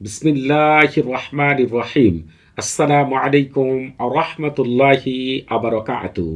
বিসমিল্লাহ রহমান রহিম আসসালামু আলাইকুম রহমতুল্লাহি আবরকাতু।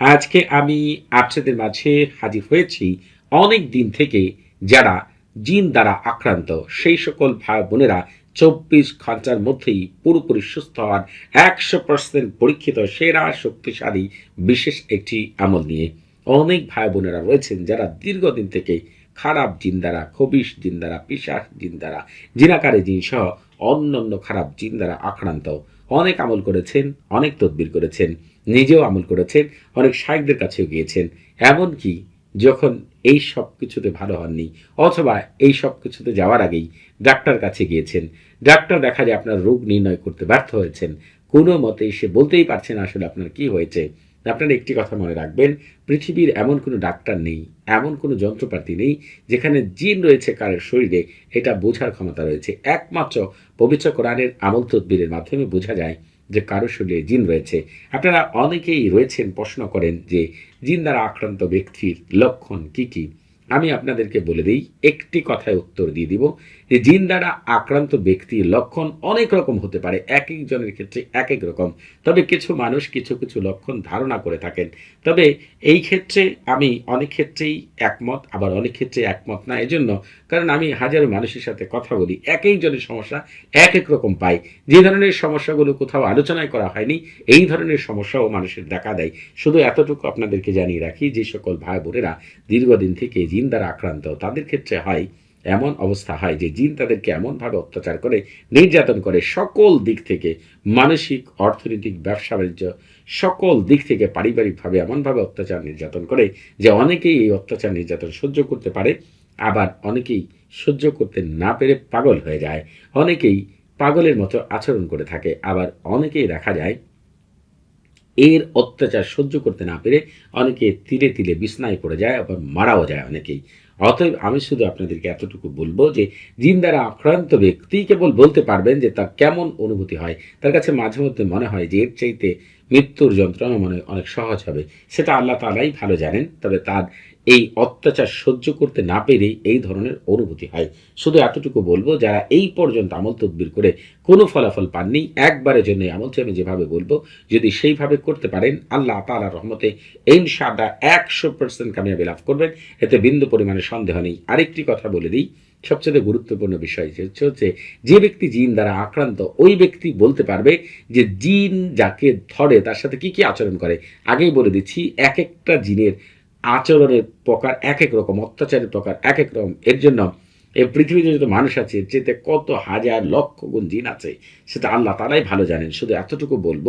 আজকে আমি আপনাদের মাঝে হাজির হয়েছি অনেক দিন থেকে যারা জিন দ্বারা আক্রান্ত, সেই সকল ভাই বোনেরা চব্বিশ ঘণ্টার মধ্যেই পুরোপুরি সুস্থ হওয়ার একশো পার্সেন্ট পরীক্ষিত, সেরা, শক্তিশালী, বিশেষ একটি আমল নিয়ে অনেক ভাই বোনেরা রয়েছেন যারা দীর্ঘদিন থেকে খারাপ জিন দ্বারা খবিশ জিন দ্বারা পিসাস জিন দ্বারা, জিনাকারে জিন সহ অন্যান্য খারাপ জিন দ্বারা আক্রান্ত। অনেক আমল করেছেন, অনেক তদবির করেছেন, নিজেও আমল করেছেন, অনেক শায়কদের কাছেও গিয়েছেন। এমনকি যখন এই সব কিছুতে ভালো হননি, অথবা এই সব কিছুতে যাওয়ার আগেই ডাক্তার কাছে গিয়েছেন। ডাক্তার দেখা যায় আপনার রোগ নির্ণয় করতে ব্যর্থ হয়েছেন। কোনো মতে সে বলতেই পারছেন আসলে আপনার কি হয়েছে। আপনারা একটি কথা মনে রাখবেন, পৃথিবীর এমন কোনো ডাক্তার নেই, এমন কোনো যন্ত্রপাতি নেই, যেখানে জিন রয়েছে কারের শরীরে, এটা বোঝার ক্ষমতা রয়েছে। একমাত্র পবিত্র কোরআনের আমল তদ্বিরের মাধ্যমে বোঝা যায় যে কারও শরীরে জিন রয়েছে। আপনারা অনেকেই রয়েছেন প্রশ্ন করেন যে জিন দ্বারা আক্রান্ত ব্যক্তির লক্ষণ কি কি? আমি আপনাদেরকে বলে দিই, একটি কথায় উত্তর দিয়ে দিব যে জিন দ্বারা আক্রান্ত ব্যক্তির লক্ষণ অনেক রকম হতে পারে, এক একজনের ক্ষেত্রে এক এক রকম। তবে কিছু মানুষ কিছু কিছু লক্ষণ ধারণা করে থাকেন। তবে এই ক্ষেত্রে আমি অনেক ক্ষেত্রেই একমত, আবার অনেক ক্ষেত্রে একমত না, এজন্য কারণ আমি হাজারো মানুষের সাথে কথা বলি, এক একজনের সমস্যা এক এক রকম পাই। যে ধরনের সমস্যাগুলো কোথাও আলোচনায় করা হয়নি, এই ধরনের সমস্যাও মানুষের দেখা দেয়। শুধু এতটুকু আপনাদেরকে জানিয়ে রাখি, যে সকল ভাই বোনেরা দীর্ঘদিন থেকে জিন দ্বারা আক্রান্ত, তাদের ক্ষেত্রে হয় এমন অবস্থা হয় যে জিন তাদেরকে এমনভাবে অত্যাচার করে, নির্যাতন করে সকল দিক থেকে, মানসিক, অর্থনৈতিক, ব্যবসা বাণিজ্য, সকল দিক থেকে পারিবারিকভাবে এমনভাবে অত্যাচার, নির্যাতন করে যে অনেকেই এই অত্যাচার, নির্যাতন সহ্য করতে পারে, আবার অনেকেই সহ্য করতে না পেরে পাগল হয়ে যায়। অনেকেই পাগলের মতো আচরণ করে থাকে, আবার অনেকেই দেখা যায় এর অত্যাচার সহ্য করতে না পেরে অনেকে তিলে তিলে বিছনায় পড়ে যায় আবার মারাও যায় অনেকেই। অতএব আমি শুধু আপনাদেরকে এতটুকু বলব যে, জিন দ্বারা আক্রান্ত ব্যক্তি কেবল বলতে পারবেন যে তার কেমন অনুভূতি হয়। তার কাছে মাঝে মধ্যে মনে হয় যে, এর চাইতে মৃত্যুর যন্ত্রণা মনে অনেক সহজ হবে। সেটা আল্লাহ তালাই ভালো জানেন, তবে তার এই অত্যাচার সহ্য করতে না পেরেই এই ধরনের অনুভূতি হয়। শুধু এতটুকু বলব, যারা এই পর্যন্ত আমল তদবির করে কোনো ফলাফল পাননি একবারের জন্য আমলটি আমি যেভাবে বলব, যদি সেইভাবে করতে পারেন, আল্লাহ তালা রহমতে ইনশাআল্লাহ একশো পার্সেন্ট কামিয়াবি লাভ করবেন। এতে বিন্দু পরিমাণে সন্দেহ নেই। আরেকটি কথা বলে দিই, সবচেয়ে গুরুত্বপূর্ণ বিষয় হচ্ছে হচ্ছে, যে ব্যক্তি জিন দ্বারা আক্রান্ত, ওই ব্যক্তি বলতে পারবে যে জিন যাকে ধরে তার সাথে কি কি আচরণ করে। আগেই বলে দিচ্ছি, এক একটা জিনের আচরণের প্রকার এক এক রকম অত্যাচারের প্রকার এক এক রকম। এর জন্য এই পৃথিবীতে যত মানুষ আছে যেতে কত হাজার লক্ষ গুণ জিন আছে, সেটা আল্লাহ তারাই ভালো জানেন। শুধু এতটুকু বলব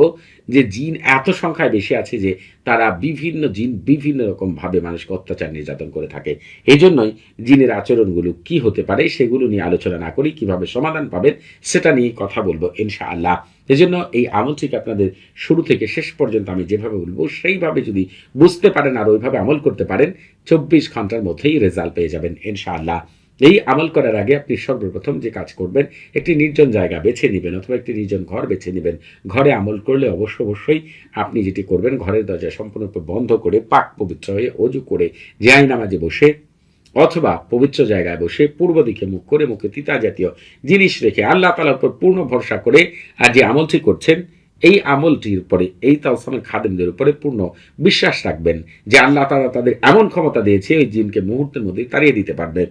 যে জিন এত সংখ্যায় বেশি আছে যে তারা বিভিন্ন জিন বিভিন্ন রকমভাবে মানুষকে অত্যাচার নির্যাতন করে থাকে। এই জন্যই জিনের আচরণগুলো কি হতে পারে সেগুলো নিয়ে আলোচনা না করি, কীভাবে সমাধান পাবেন সেটা নিয়ে কথা বলব ইনশা আল্লাহ এজন্য এই আমলটিকে আপনাদের শুরু থেকে শেষ পর্যন্ত আমি যেভাবে বলব, সেইভাবে যদি বুঝতে পারেন আর ওইভাবে আমল করতে পারেন, চব্বিশ ঘণ্টার মধ্যেই রেজাল্ট পেয়ে যাবেন ইনশাআল্লাহ। এই আমল করার আগে আপনি সর্বপ্রথম যে কাজ করবেন, একটি নির্জন জায়গা বেছে নেবেন অথবা একটি নির্জন ঘর বেছে নেবেন। ঘরে আমল করলে অবশ্য অবশ্যই আপনি যেটি করবেন, ঘরের দরজা সম্পূর্ণরূপে বন্ধ করে পাক পবিত্র হয়ে অজু করে জাই নামাজে বসে অথবা পবিত্র জায়গায় বসে পূর্ব দিকে মুখ করে মুখে তিতা জাতীয় জিনিস রেখে আল্লাহ তালার উপর পূর্ণ ভরসা করে আর যে আমলটি করছেন, এই আমলটির উপরে, এই তালসামের খাদেমদের উপরে পূর্ণ বিশ্বাস রাখবেন যে আল্লাহ তালা তাদের এমন ক্ষমতা দিয়েছে ওই জিনকে মুহূর্তের মধ্যেই তাড়িয়ে দিতে পারবে।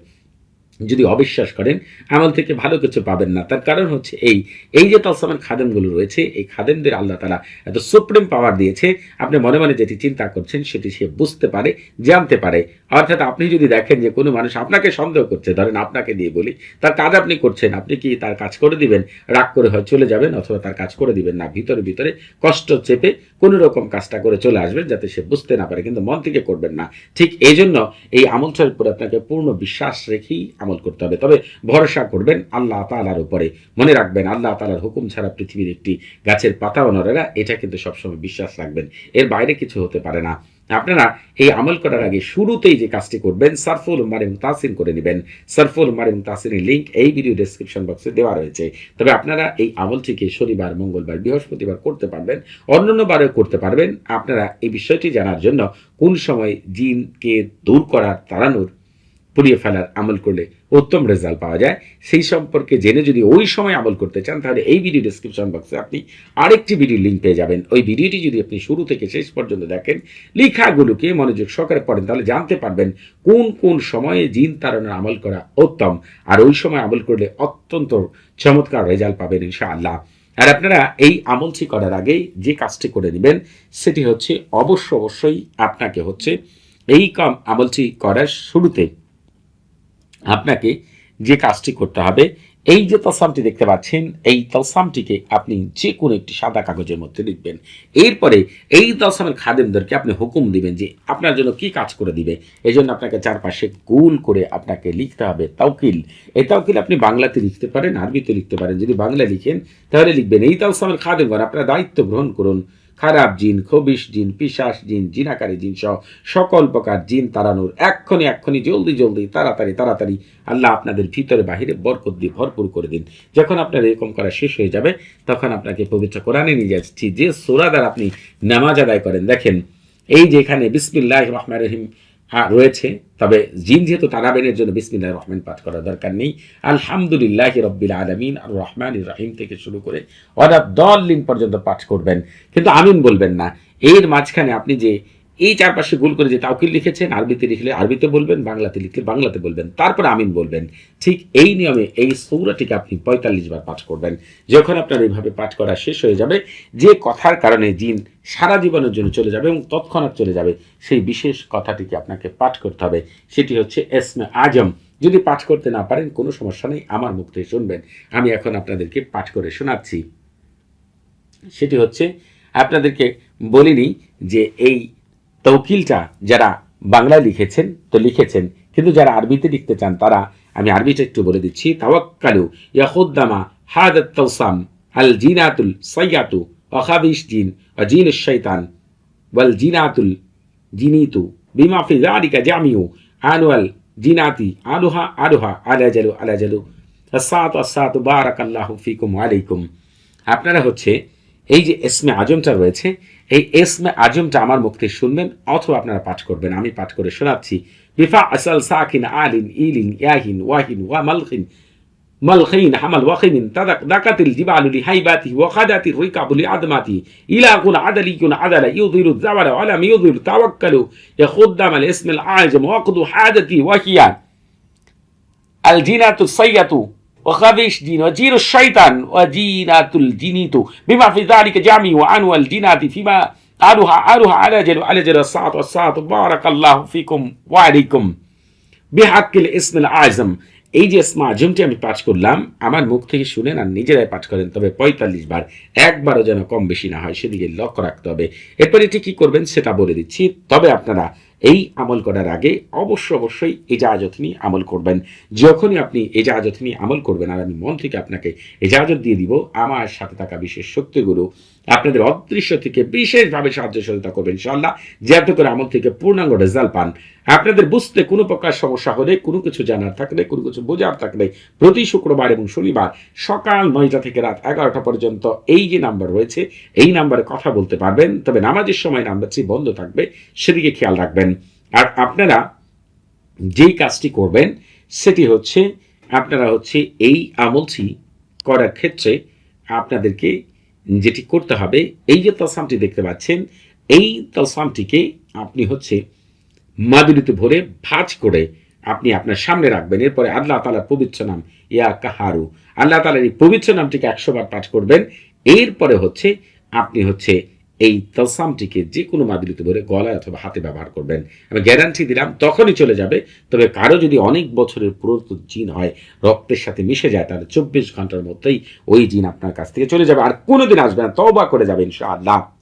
যদি অবিশ্বাস করেন, আমল থেকে ভালো কিছু পাবেন না। তার কারণ হচ্ছে এই এই যে তলসামের খাদেমগুলো রয়েছে, এই খাদেমদের আল্লাহ তালা এত সুপ্রিম পাওয়ার দিয়েছে, আপনি মনে মনে যেটি চিন্তা করছেন, সেটি সে বুঝতে পারে, জানতে পারে। অর্থাৎ আপনি যদি দেখেন যে কোনো মানুষ আপনাকে সন্দেহ করছে, ধরেন আপনাকে দিয়ে বলি, তার কাজ আপনি করছেন, আপনি কি তার কাজ করে দিবেন? রাগ করে হয় চলে যাবেন অথবা তার কাজ করে দিবেন না। ভিতরে ভিতরে কষ্ট চেপে কোনো রকম কাজটা করে চলে আসবেন যাতে সে বুঝতে না পারে, কিন্তু মন থেকে করবেন না। ঠিক এই জন্য এই আমলটার উপরে আপনাকে পূর্ণ বিশ্বাস রেখেই আমল করতে হবে। তবে ভরসা করবেন আল্লাহ তালার উপরে। মনে রাখবেন আল্লাহ তালার হুকুম ছাড়া পৃথিবীর একটি গাছের পাতা নড়েরা এটা কিন্তু সবসময় বিশ্বাস রাখবেন। এর বাইরে কিছু হতে পারে না। আপনারা এই আমল করার আগে শুরুতেই যে কাজটি করবেন, সারফুল উম্মার এবং তাসিন করে নেবেন। সারফুল উম্মার এবং তাসিনের লিঙ্ক এই ভিডিও ডেসক্রিপশন বক্সে দেওয়া রয়েছে। তবে আপনারা এই আমলটিকে শনিবার, মঙ্গলবার, বৃহস্পতিবার করতে পারবেন অন্যান্য বারেও করতে পারবেন। আপনারা এই বিষয়টি জানার জন্য কোন সময় জিনকে দূর করার তাড়ানোর পুড়িয়ে ফেলার আমল করলে উত্তম রেজাল্ট পাওয়া যায়। সেই সম্পর্কে জেনে যদি ওই সময় আমল করতে চান, তাহলে এই ভিডিও ডিসক্রিপশন বক্সে আপনি আরেকটি ভিডিও লিঙ্ক পেয়ে যাবেন। ওই ভিডিওটি যদি আপনি শুরু থেকে শেষ পর্যন্ত দেখেন, লেখাগুলোকে মনোযোগ সহকারে পড়েন, তাহলে জানতে পারবেন কোন কোন সময়ে জিন তাড়ানোর আমল করা উত্তম। আর ওই সময় আমল করলে অত্যন্ত চমৎকার রেজাল্ট পাবেন ইনশাআল্লাহ। আর আপনারা এই আমলটি করার আগেই যে কাজটি করে নেবেন, সেটি হচ্ছে অবশ্য অবশ্যই আপনাকে হচ্ছে এই কাম, আমলটি করার শুরুতে আপনাকে যে কাজটি করতে হবে, এই যে তলসামটি দেখতে পাচ্ছেন, এই তলসামটিকে আপনি যে কোনো একটি সাদা কাগজের মধ্যে লিখবেন। এরপরে এই তলসামের খাদেমদেরকে আপনি হুকুম দিবেন যে আপনার জন্য কি কাজ করে দিবে। এই জন্য আপনাকে চারপাশে গোল করে আপনাকে লিখতে হবে তাউকিল এই তাউকিল আপনি বাংলাতে লিখতে পারেন, আরবিতে লিখতে পারেন। যদি বাংলা লিখেন, তাহলে লিখবেন, এই তলসামের খাদেমগণ, আপনারা দায়িত্ব গ্রহণ করুন। খারাপ জিন, খবিশ জিন পিসাস জিন, জিনাকারী জিন সহ সকল প্রকার জিন তাড়ানোর এক্ষণি এক্ষণি জলদি জলদি, তাড়াতাড়ি তাড়াতাড়ি আল্লাহ আপনাদের ভিতরে বাহিরে বরকত দিয়ে ভরপুর করে দিন। যখন আপনার এরকম করা শেষ হয়ে যাবে, তখন আপনাকে পবিত্র কোরআনে নিয়ে যাচ্ছি। যে সোরাদার আপনি নামাজ আদায় করেন, দেখেন, এই যে এখানে বিসমিল্লাহ রহমান রহিম রয়েছে। তবে জিন যেহেতু তারাবেনের জন্য বিসমিল্লাহ রহমান পাঠ করার দরকার নেই। আলহামদুলিল্লাহ রব্বিল আলমিন, আর রহমান রাহিম থেকে শুরু করে অর্ডার লিন পর্যন্ত পাঠ করবেন। কিন্তু আমিন বলবেন না। এর মাঝখানে আপনি যে এই চারপাশে গোল করে যে তাউকিল লিখেছেন, আরবিতে লিখলে আরবিতে বলবেন, বাংলাতে লিখলে বাংলাতে বলবেন, তারপর আমিন বলবেন। ঠিক এই নিয়মে এই সৌরাটিকে আপনি পঁয়তাল্লিশ বার পাঠ করবেন। যখন আপনার এইভাবে পাঠ করা শেষ হয়ে যাবে, যে কথার কারণে জিন সারা জীবনের জন্য চলে যাবে এবং তৎক্ষণাৎ চলে যাবে, সেই বিশেষ কথাটিকে আপনাকে পাঠ করতে হবে। সেটি হচ্ছে এসমে আজম। যদি পাঠ করতে না পারেন, কোনো সমস্যা নেই, আমার মুখ থেকে শুনবেন। আমি এখন আপনাদেরকে পাঠ করে শোনাচ্ছি। সেটি হচ্ছে, আপনাদেরকে বলিনি যে এই তৌকিলটা যারা বাংলায় লিখেছেন, তো লিখেছেন, কিন্তু যারা আরবিতে লিখতে চান, তারা আমি আরবিটা একটু বলে দিচ্ছি, তাওয়াক্কালু ইয়াহুদ্দামা হাদাত তৌসাম আল জিনাতুল সাইয়াতু অখাবিশ জিন অজিন শৈতান ওয়াল জিনাতুল জিনিতু বিমা ফি যালিকা জামিউ আনুয়াল জিনাতি আলুহা আলুহা আলাজালু আলাজালু আসাত আসাত বারাকাল্লাহু ফিকুম আলাইকুম। আপনারা হচ্ছে এই যে এসমে আজমটা রয়েছে এই এসমে আজমটা আমার মুখ থেকে শুনবেন অথবা আপনারা পাঠ করবেন আমি পাঠ করে শোনাচ্ছি বিফা আসাল সাকিন আলিন ইলিন ইয়াহিন ওয়াহিন ওয়া মালখিন ملخين حمل وخيم تدق دقت الجبال لهيباته وخدت الركاب لعظمته إله عدلي عدل يظهر الزبر ولم يظهر توكلوا يخدم الاسم العاجم وقد حادتي وهي الجنة الصية وخبيش دين وجير الشيطان وجينة الجنيت بما في ذلك جامع وعنوى الجنات فيما أروها أروها على جل على جل الصعد والصعد بارك الله فيكم وعليكم بحق الاسم العازم এই যে স্মা আজমটি আমি পাঠ করলাম আমার মুখ থেকে শুনেন আর নিজেরাই পাঠ করেন তবে পঁয়তাল্লিশ বার একবারও যেন কম বেশি না হয় সেদিকে লক্ষ্য রাখতে হবে এরপর এটি কি করবেন সেটা বলে দিচ্ছি তবে আপনারা এই আমল করার আগে অবশ্য অবশ্যই এজাজত নিয়ে আমল করবেন। যখনই আপনি এজাজত নিয়ে আমল করবেন, আর আমি মন থেকে আপনাকে এজাজত দিয়ে দিব, আমার সাথে থাকা বিশেষ শক্তিগুলো আপনাদের অদৃশ্য থেকে বিশেষভাবে সাহায্য সহযোগিতা করবেন ইনশাল্লাহ যাতে করে আমল থেকে পূর্ণাঙ্গ রেজাল্ট পান আপনাদের বুঝতে কোনো প্রকার সমস্যা হলে, কোনো কিছু জানার থাকলে, কোনো কিছু বোঝার থাকলে প্রতি শুক্রবার এবং শনিবার সকাল নয়টা থেকে রাত এগারোটা পর্যন্ত এই যে নাম্বার রয়েছে, এই নাম্বারে কথা বলতে পারবেন। তবে নামাজের সময় নাম্বারটি বন্ধ থাকবে, সেদিকে খেয়াল রাখবেন। আর আপনারা যেই কাজটি করবেন, সেটি হচ্ছে আপনারা হচ্ছে এই আমলটি করার ক্ষেত্রে আপনাদেরকে যেটি করতে হবে, এই যে তসামটি দেখতে পাচ্ছেন, এই তসামটিকে আপনি হচ্ছে মাদুরিতে ভরে ভাজ করে আপনি আপনার সামনে রাখবেন। এরপরে আল্লাহ তালার পবিত্র নাম ইয়া কাহারু। আল্লাহ তালার এই পবিত্র নামটিকে একশো বার পাঠ করবেন। এরপরে হচ্ছে আপনি হচ্ছে এই তলসামটিকে যে কোনো মাদুরিতে ভরে গলায় অথবা হাতে ব্যবহার করবেন। আমি গ্যারান্টি দিলাম, তখনই চলে যাবে। তবে কারও যদি অনেক বছরের পুরাতন জিন হয়, রক্তের সাথে মিশে যায়, তাহলে চব্বিশ ঘণ্টার মধ্যেই ওই জিন আপনার কাছ থেকে চলে যাবে। আর কোনোদিন আসবে না তবা করে যাবে ইনশাআল্লাহ।